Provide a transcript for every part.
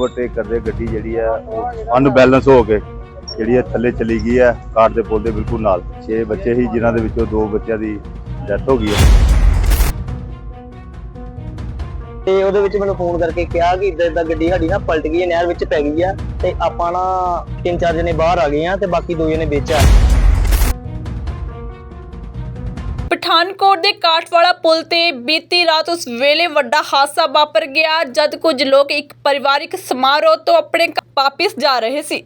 Overtake ਕਰਦੇ ਗੱਡੀ ਜਿਹੜੀ ਆ, ਉਹ ਅਨਬੈਲੈਂਸ ਹੋ ਕੇ ਜਿਹੜੀ ਆ ਥੱਲੇ ਚਲੀ ਗਈ ਆ, ਕਾਰ ਦੇ ਪੁਲ ਦੇ ਬਿਲਕੁਲ ਨਾਲ। 6 ਬੱਚੇ ਸੀ, ਜਿਨ੍ਹਾਂ ਦੇ ਵਿੱਚੋਂ ਦੋ ਬੱਚਿਆਂ ਦੀ ਡੈਥ ਹੋ ਗਈ ਹੈ ਤੇ ਉਹਦੇ ਵਿੱਚ ਮੈਨੂੰ ਫੋਨ ਕਰਕੇ ਕਿਹਾ ਕਿ ਇਦਾਂ ਇਦਾਂ ਗੱਡੀ ਸਾਡੀ ਨਾ ਪਲਟ ਗਈ ਹੈ, ਨਹਿਰ ਵਿੱਚ ਪੈ ਗਈ ਆ, ਤੇ ਆਪਾਂ ਨਾ ਤਿੰਨ ਚਾਰ ਜਣੇ ਬਾਹਰ ਆ ਗਏ ਆ, ਤੇ ਬਾਕੀ ਦੋ ਜਣੇ ਵਿੱਚ ਆ। ਪਠਾਨਕੋਟ ਦੇ ਕਾਠਵਾਲਾ ਪੁਲ ਤੇ ਬੀਤੀ ਰਾਤ ਉਸ ਵੇਲੇ ਵੱਡਾ ਹਾਦਸਾ ਵਾਪਰ ਗਿਆ, ਜਦ ਕੁਝ ਲੋਕ ਇੱਕ ਪਰਿਵਾਰਿਕ ਸਮਾਰੋਹ ਤੋਂ ਆਪਣੇ ਵਾਪਿਸ ਜਾ ਰਹੇ ਸੀ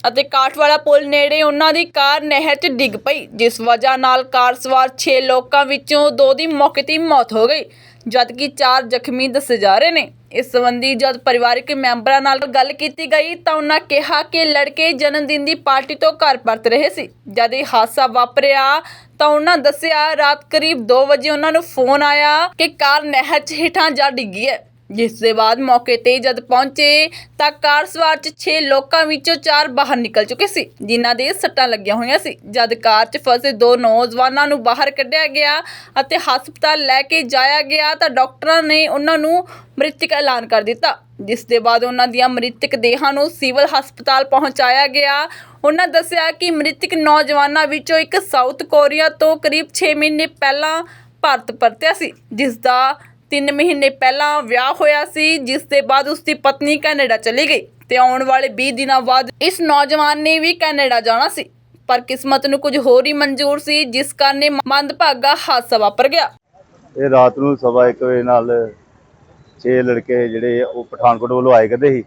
ਅਤੇ ਕਾਠਵਾਲਾ ਪੁਲ ਨੇੜੇ ਉਹਨਾਂ ਦੀ ਕਾਰ ਨਹਿਰ 'ਚ ਡਿੱਗ ਪਈ, ਜਿਸ ਵਜ੍ਹਾ ਨਾਲ ਕਾਰ ਸਵਾਰ 6 ਲੋਕਾਂ ਵਿੱਚੋਂ ਦੋ ਦੀ ਮੌਕੇ 'ਤੇ ਹੀ ਮੌਤ ਹੋ ਗਈ। ਜਦਕਿ 4 ਜ਼ਖਮੀ ਦੱਸੇ ਜਾ ਰਹੇ ਨੇ। ਇਸ ਸੰਬੰਧੀ ਜਦ ਪਰਿਵਾਰਕ ਮੈਂਬਰਾਂ ਨਾਲ ਗੱਲ ਕੀਤੀ ਗਈ ਤਾਂ ਉਹਨਾਂ ਕਿਹਾ ਕਿ ਲੜਕੇ ਜਨਮ ਦਿਨ ਦੀ ਪਾਰਟੀ ਤੋਂ ਘਰ ਪਰਤ ਰਹੇ ਸੀ। ਜਦ ਇਹ ਹਾਦਸਾ ਵਾਪਰਿਆ ਤਾਂ ਉਹਨਾਂ ਦੱਸਿਆ, ਰਾਤ ਕਰੀਬ 2 ਵਜੇ ਉਹਨਾਂ ਨੂੰ ਫੋਨ ਆਇਆ ਕਿ ਕਾਰ ਨਹਿਰ 'ਚ ਹੇਠਾਂ ਜਾ ਡਿੱਗੀ ਹੈ। ਜਿਸ ਦੇ ਬਾਅਦ ਮੌਕੇ ਤੇ ਜਦ ਪਹੁੰਚੇ ਤਾਂ ਕਾਰ ਸਵਾਰ 'ਚ 6 ਲੋਕਾਂ ਵਿੱਚੋਂ 4 ਬਾਹਰ ਨਿਕਲ ਚੁੱਕੇ ਸੀ, ਜਿਨ੍ਹਾਂ ਦੇ ਸੱਟਾਂ ਲੱਗੀਆਂ ਹੋਈਆਂ ਸੀ। ਜਦ ਕਾਰ 'ਚ ਫਸੇ ਦੋ ਨੌਜਵਾਨਾਂ ਨੂੰ ਬਾਹਰ ਕੱਢਿਆ ਗਿਆ ਅਤੇ ਹਸਪਤਾਲ ਲੈ ਕੇ ਜਾਇਆ ਗਿਆ ਤਾਂ ਡਾਕਟਰਾਂ ਨੇ ਉਹਨਾਂ ਨੂੰ ਮ੍ਰਿਤਕ ਐਲਾਨ ਕਰ ਦਿੱਤਾ। ਜਿਸ ਦੇ ਬਾਅਦ ਉਹਨਾਂ ਦੀਆਂ ਮ੍ਰਿਤਕ ਦੇਹਾਂ ਨੂੰ ਸਿਵਲ ਹਸਪਤਾਲ ਪਹੁੰਚਾਇਆ ਗਿਆ। ਉਹਨਾਂ ਦੱਸਿਆ ਕਿ ਮ੍ਰਿਤਕ ਨੌਜਵਾਨਾਂ ਵਿੱਚੋਂ ਇੱਕ ਸਾਊਥ ਕੋਰੀਆ ਤੋਂ ਕਰੀਬ 6 ਮਹੀਨੇ ਪਹਿਲਾਂ ਭਾਰਤ ਪਰਤਿਆ ਸੀ, ਜਿਸ ਦਾ 3 ਮਹੀਨੇ ਪਹਿਲਾਂ ਵਿਆਹ ਹੋਇਆ ਸੀ, ਜਿਸ ਦੇ ਬਾਅਦ ਉਸ ਦੀ ਪਤਨੀ ਕੈਨੇਡਾ ਚਲੀ ਗਈ ਤੇ ਆਉਣ ਵਾਲੇ 20 ਦਿਨਾਂ ਬਾਅਦ ਇਸ ਨੌਜਵਾਨ ਨੇ ਵੀ ਕੈਨੇਡਾ ਜਾਣਾ ਸੀ। ਪਰ ਕਿਸਮਤ ਨੂੰ ਕੁਝ ਹੋਰ ਹੀ ਮਨਜ਼ੂਰ ਸੀ, ਜਿਸ ਕਾਰਨ ਮੰਦਭਾਗਾ ਹਾਦਸਾ ਵਾਪਰ ਗਿਆ। ਇਹ ਰਾਤ ਨੂੰ ਸਵਾ ਇੱਕ ਵਜੇ ਨਾਲ 6 ਲੜਕੇ ਜਿਹੜੇ ਉਹ ਪਠਾਨਕੋਟ ਵੱਲੋਂ ਆਏ ਕਰਦੇ ਸੀ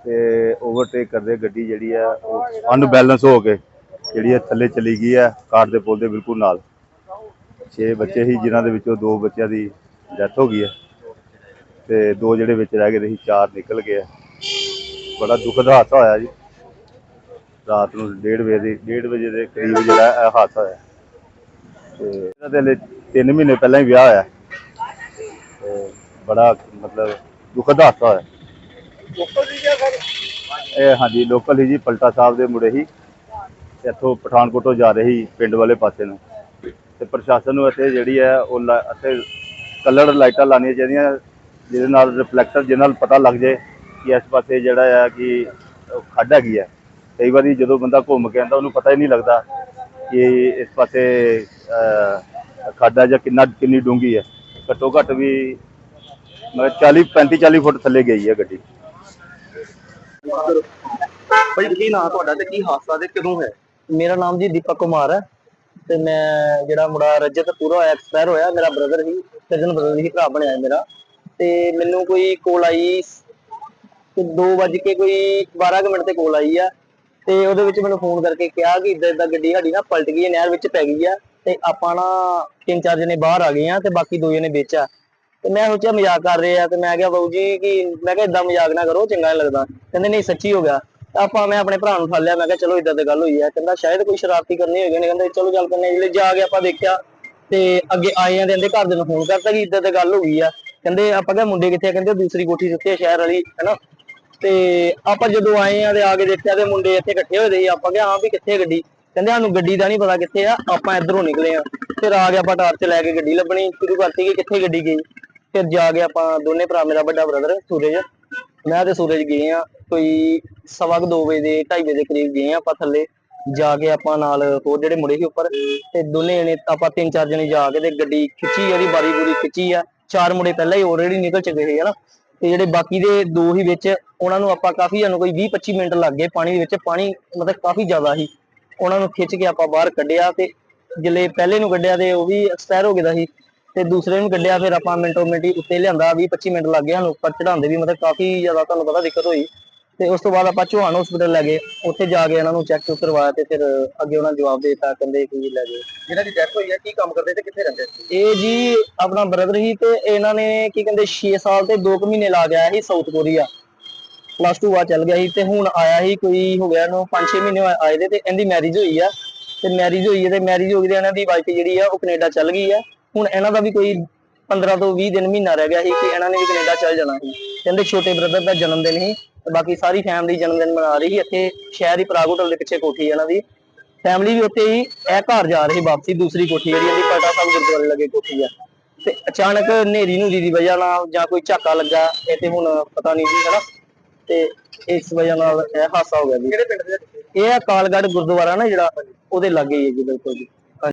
ਤੇ ਓਵਰਟੇਕ ਕਰਦੇ ਗੱਡੀ ਜਿਹੜੀ ਆ, ਉਹ ਅਨਬੈਲੈਂਸ ਹੋ ਕੇ ਜਿਹੜੀ ਆ ਥੱਲੇ ਚਲੀ ਗਈ ਆ, ਕਾਰ ਦੇ ਪੁਲ ਦੇ ਬਿਲਕੁਲ ਨਾਲ। 6 ਬੱਚੇ ਸੀ, ਜਿਨ੍ਹਾਂ ਦੇ ਵਿੱਚੋਂ ਦੋ ਬੱਚਿਆਂ ਦੀ ਡੈਥ ਹੋ ਗਈ ਹੈ। ਤੇ ਦੋ ਜਿਹੜੇ ਵਿੱਚ ਰਹਿ ਗਏ ਸੀ ਚਾਰ ਨਿਕਲ ਗਏ ਆ। ਬੜਾ ਦੁਖਦ ਹਾਦਸਾ ਹੋਇਆ ਜੀ। ਰਾਤ ਨੂੰ 1:30 ਵਜੇ ਦੇ 1:30 ਵਜੇ ਦੇ ਕਰੀਬ ਜਿਹੜਾ ਇਹ ਹਾਦਸਾ ਹੋਇਆ। ਤੇ ਇਹਨਾਂ ਦੇ ਲਈ 3 ਮਹੀਨੇ ਪਹਿਲਾਂ ਹੀ ਵਿਆਹ ਹੋਇਆ। ਤੇ ਬੜਾ ਮਤਲਬ ਦੁਖਦ ਹਾਦਸਾ ਹੋਇਆ। ਇਹ ਹਾਂਜੀ ਲੋਕਲ ਹੀ ਜੀ, ਪਲਟਾ ਸਾਹਿਬ ਦੇ ਮੁੜੇ ਹੀ। ਤੇ ਇੱਥੋਂ ਪਠਾਨਕੋਟੋਂ ਜਾ ਰਹੇ ਸੀ ਪਿੰਡ ਵਾਲੇ ਪਾਸੇ ਨੂੰ। ਤੇ ਪ੍ਰਸ਼ਾਸਨ ਨੂੰ ਇੱਥੇ ਜਿਹੜੀ ਹੈ, ਉਹ ਲਾ- ਇੱਥੇ ਕਲਰ ਲਾਈਟਾਂ ਲਾਉਣੀਆਂ ਚਾਹੀਦੀਆਂ ਜਿਹਦੇ ਨਾਲ ਰਿਫਲੈਕਟਰ ਜਿਹਦੇ ਨਾਲ ਪਤਾ ਲੱਗ ਜਾਏ ਕਿ ਇਸ ਪਾਸੇ ਜਿਹੜਾ ਆ ਕਿ ਖੱਡ ਹੈਗੀ ਹੈ ਕਈ ਵਾਰੀ ਜਦੋਂ ਬੰਦਾ ਘੁੰਮ ਕੇ ਆਉਂਦਾ ਉਹਨੂੰ ਪਤਾ ਹੀ ਨਹੀਂ ਲੱਗਦਾ ਕਿ ਇਸ ਪਾਸੇ ਖੱਡ ਹੈ ਜਾਂ ਕਿੰਨਾ ਕਿੰਨੀ ਡੂੰਘੀ ਹੈ ਘੱਟੋ ਘੱਟ ਵੀ ਮਤਲਬ 40 35 40 ਫੁੱਟ ਥੱਲੇ ਗਈ ਹੈ ਗੱਡੀ। ਭਾਈ ਕੀ ਨਾਮ ਤੁਹਾਡਾ ਤੇ ਕੀ ਹਾਦਸਾ ਤੇ ਕਦੋਂ ਹੈ ਮੇਰਾ ਨਾਮ ਜੀ ਦੀਪਕ ਕੁਮਾਰ ਹੈ। ਤੇ ਮੈਂ ਜਿਹੜਾ ਮੁੰਡਾ ਰਜਤ ਪੂਰਾ ਹੋਇਆ ਐਕਸਪਾਇਰ ਹੋਇਆ, ਮੇਰਾ ਬ੍ਰਦਰ ਸੀ ਕਜ਼ਨ ਬ੍ਰਦਰ ਸੀ, ਭਰਾ ਬਣਿਆ ਮੇਰਾ। ਤੇ ਮੈਨੂੰ ਕੋਈ ਕੋਲ ਆਈ, ਤੇ 2 ਵਜੇ ਕੇ ਕੋਈ 12 ਕੁ ਮਿੰਟ ਤੇ ਕੋਲ ਆਈ ਆ। ਤੇ ਉਹਦੇ ਵਿੱਚ ਮੈਨੂੰ ਫੋਨ ਕਰਕੇ ਕਿਹਾ ਕਿ ਇਦਾਂ ਇਦਾਂ ਗੱਡੀ ਸਾਡੀ ਨਾ ਪਲਟ ਗਈ ਹੈ, ਨਹਿਰ ਵਿੱਚ ਪੈ ਗਈ ਆ, ਤੇ ਆਪਾਂ ਨਾ ਤਿੰਨ ਚਾਰ ਜਣੇ ਬਾਹਰ ਆ ਗਏ ਆ, ਤੇ ਬਾਕੀ ਦੋ ਜਣੇ ਵਿੱਚ ਆ। ਤੇ ਮੈਂ ਸੋਚਿਆ ਮਜ਼ਾਕ ਕਰ ਰਹੇ ਆ, ਤੇ ਮੈਂ ਕਿਹਾ ਬਾਊ ਜੀ ਕਿ, ਮੈਂ ਕਿਹਾ ਇਦਾਂ ਮਜ਼ਾਕ ਨਾ ਕਰੋ, ਚੰਗਾ ਨਹੀਂ ਲੱਗਦਾ। ਕਹਿੰਦੇ ਨਹੀਂ, ਸੱਚੀ ਹੋ ਗਿਆ। ਤਾਂ ਆਪਾਂ ਮੈਂ ਆਪਣੇ ਭਰਾ ਨੂੰ ਫੜ ਲਿਆ, ਮੈਂ ਕਿਹਾ ਚਲੋ ਇਦਾਂ ਦੀ ਗੱਲ ਹੋਈ ਆ ਕਹਿੰਦਾ ਸ਼ਾਇਦ ਕੋਈ ਸ਼ਰਾਰਤੀ ਕਰਨੀ ਹੋਈ ਨੇ, ਕਹਿੰਦੇ ਚਲੋ ਚੱਲ ਕਰਨੇ ਜਿਹੜੇ ਜਾ ਕੇ ਆਪਾਂ ਦੇਖਿਆ ਤੇ ਅੱਗੇ ਆਏ ਆ ਤੇ ਇਹਦੇ ਘਰ ਦੇ ਨੂੰ ਫੋਨ ਕਰਤਾ ਕਿ ਇਦਾਂ ਦੀ ਗੱਲ ਹੋ ਗਈ ਆ। ਕਹਿੰਦੇ ਆਪਾਂ ਕਿਹਾ ਮੁੰਡੇ ਕਿੱਥੇ ਆ? ਕਹਿੰਦੇ ਦੂਸਰੀ ਕੋਠੀ ਸੁੱਤੇ ਆ, ਸ਼ਹਿਰ ਵਾਲੀ, ਹੈਨਾ? ਤੇ ਆਪਾਂ ਜਦੋਂ ਆਏ ਆ ਤੇ ਆ ਕੇ ਦੇਖਿਆ ਤੇ ਮੁੰਡੇ ਇੱਥੇ ਇਕੱਠੇ ਹੋਏ ਦੇ ਆਪਾਂ ਕਿਹਾ, ਹਾਂ ਵੀ ਕਿੱਥੇ ਆ ਗੱਡੀ? ਕਹਿੰਦੇ, ਸਾਨੂੰ ਗੱਡੀ ਦਾ ਨਹੀਂ ਪਤਾ ਕਿੱਥੇ ਆ, ਆਪਾਂ ਇਧਰੋਂ ਨਿਕਲੇ ਆ। ਫਿਰ ਆ ਕੇ ਆਪਾਂ ਟਾਰਚ ਲੈ ਕੇ ਗੱਡੀ ਲੱਭਣੀ, ਸ਼ੁਰੂ ਕਰਤੀ ਕਿ ਕਿੱਥੇ ਗੱਡੀ ਗਈ। ਫਿਰ ਜਾ ਕੇ ਆਪਾਂ ਦੋਨੇ ਭਰਾ, ਮੇਰਾ ਵੱਡਾ ਬ੍ਰਦਰ ਸੂਰਜ। ਮੈਂ ਤੇ ਸੂਰਜ ਗਏ ਆ। ਕੋਈ ਸਵਾ ਕੁ ਦੋ ਵਜੇ ਦੇ 2:30 ਵਜੇ ਦੇ ਕਰੀਬ ਗਏ ਆਪਾਂ ਥੱਲੇ। ਜਾ ਕੇ ਆਪਾਂ ਨਾਲ ਹੋਰ ਜਿਹੜੇ ਮੁੰਡੇ ਸੀ ਉੱਪਰ, ਤੇ ਦੋਨੇ ਜਣੇ ਆਪਾਂ ਤਿੰਨ ਚਾਰ ਜਣੇ ਜਾ ਕੇ ਤੇ ਗੱਡੀ ਖਿੱਚੀ, ਉਹਦੀ ਬਾਰੀ ਬੂਰੀ ਖਿੱਚੀ ਆ। ਚਾਰ ਮੁੰਡੇ ਪਹਿਲਾਂ ਹੀ ਆਲਰੇਡੀ ਨਿਕਲ ਚੁੱਕੇ ਸੀ, ਹਨਾ। ਤੇ ਜਿਹੜੇ ਬਾਕੀ ਦੇ ਦੋ ਹੀ ਵਿੱਚ, ਉਹਨਾਂ ਨੂੰ ਆਪਾਂ ਕਾਫੀ ਸਾਨੂੰ ਕੋਈ 20 25 ਮਿੰਟ ਲੱਗ ਗਏ ਪਾਣੀ ਦੇ ਵਿੱਚ। ਪਾਣੀ ਮਤਲਬ ਕਾਫੀ ਜ਼ਿਆਦਾ ਸੀ। ਉਹਨਾਂ ਨੂੰ ਖਿੱਚ ਕੇ ਆਪਾਂ ਬਾਹਰ ਕੱਢਿਆ ਤੇ ਜਿਲੇ ਪਹਿਲੇ ਨੂੰ ਕੱਢਿਆ ਤੇ ਉਹ ਵੀ ਐਕਸਪਾਇਰ ਹੋ ਗਿਆ ਸੀ। ਤੇ ਦੂਸਰੇ ਨੂੰ ਕੱਢਿਆ, ਫਿਰ ਆਪਾਂ ਮਿੰਟੋ ਮਿੰਟੀ ਉੱਤੇ ਲਿਆਂਦਾ 20 25 ਮਿੰਟ ਲੱਗ ਗਏ ਸਾਨੂੰ ਉੱਪਰ ਚੜਾਉਂਦੇ ਵੀ ਮਤਲਬ ਕਾਫੀ ਜ਼ਿਆਦਾ ਤੁਹਾਨੂੰ ਪਤਾ ਦਿੱਕਤ ਹੋਈ। ਤੇ ਉਸ ਤੋਂ ਬਾਅਦ ਆਪਾਂ ਚੌਹਾਨ ਹਸਪੀਟਲ ਲੈ ਗਏ। ਉੱਥੇ ਜਾ ਕੇ ਇਹਨਾਂ ਨੂੰ ਚੈੱਕ ਚੁੱਕ ਕਰਵਾਇਆ ਤੇ ਫਿਰ ਅੱਗੇ ਉਹਨਾਂ ਨੇ ਜਵਾਬ ਦੇ ਦਿੱਤਾ ਕਹਿੰਦੇ ਕਿ ਲੈ ਗਏ ਜਿਹਨਾਂ ਦੀ ਡੈਥ ਹੋਈ ਹੈ ਕੀ ਕੰਮ ਕਰਦੇ ਤੇ ਕਿੱਥੇ ਰਹਿੰਦੇ? ਸੀ ਇਹ ਜੀ ਆਪਣਾ ਬ੍ਰਦਰ ਹੀ ਤੇ ਇਹਨਾਂ ਨੇ ਕੀ ਕਹਿੰਦੇ 6 ਸਾਲ ਤੇ 2 ਮਹੀਨੇ ਲਾ ਗਿਆ ਸੀ ਸਾਊਥ ਕੋਰੀਆ। ਪਲੱਸ 2 ਬਾਅਦ ਚੱਲ ਗਿਆ ਸੀ ਤੇ ਹੁਣ ਆਇਆ ਸੀ ਕੋਈ ਹੋ ਗਿਆ ਇਹਨੂੰ 5-6 ਮਹੀਨੇ ਆਏ ਦੇ ਤੇ ਇਹਦੀ ਮੈਰਿਜ ਹੋਈ ਆ। ਤੇ ਮੈਰਿਜ ਹੋਈ ਹੈ ਤੇ ਮੈਰਿਜ ਹੋ ਗਈ ਤੇ ਇਹਨਾਂ ਦੀ ਵਾਈਫ ਜਿਹੜੀ ਆ ਉਹ ਕੈਨੇਡਾ ਚੱਲ ਗਈ ਆ। ਹੁਣ ਇਹਨਾਂ ਦਾ ਵੀ ਕੋਈ 15 ਤੋਂ 20 ਦਿਨ ਮਹੀਨਾ ਰਹਿ ਗਿਆ ਸੀ ਕਿ ਇਹਨਾਂ ਨੇ ਵੀ ਕੈਨੇਡਾ ਚੱਲ ਜਾਣਾ ਸੀ। ਕਹਿੰਦੇ ਛੋਟੇ ਬ੍ਰਦਰ ਦਾ ਜਨਮ ਦਿਨ ਸੀ। ਤੇ ਬਾਕੀ ਸਾਰੀ ਫੈਮਿਲੀ ਜਨਮ ਦਿਨ ਮਨਾ ਰਹੀ ਸੀ। ਇੱਥੇ ਸ਼ਹਿਰ ਹੀ ਪ੍ਰਾਗ ਹੋਟਲ ਦੇ ਪਿੱਛੇ ਕੋਠੀ ਇਹਨਾਂ ਦੀ। ਫੈਮਿਲੀ ਵੀ ਉੱਥੇ ਹੀ ਇਹ ਘਰ ਜਾ ਰਹੀ ਵਾਪਸੀ ਦੂਸਰੀ ਕੋਠੀ ਜਿਹੜੀ ਇਹਦੀ ਪਟਾ ਸਾਹਿਬ ਗੁਰਦੁਆਰੇ ਲੱਗੇ ਕੋਠੀ ਆ। ਤੇ ਅਚਾਨਕ ਹਨੇਰੀ ਨੂਰੀ ਦੀ ਵਜ੍ਹਾ ਨਾਲ ਜਾਂ ਕੋਈ ਝਾਕਾ ਲੱਗਾ ਇਹ ਤੇ ਹੁਣ ਪਤਾ ਨਹੀਂ ਜੀ ਹਨਾ? ਤੇ ਇਸ ਵਜ੍ਹਾ ਨਾਲ ਇਹ ਹਾਦਸਾ ਹੋ ਗਿਆ ਜੀ। ਕਿਹੜੇ ਪਿੰਡ ਦੇ ਇਹ ਹੈ ਕਾਲਗੜ੍ਹ ਗੁਰਦੁਆਰਾ ਨਾ ਜਿਹੜਾ ਉਹਦੇ ਲਾਗੇ ਹੀ ਹੈ ਜੀ ਬਿਲਕੁਲ ਜੀ।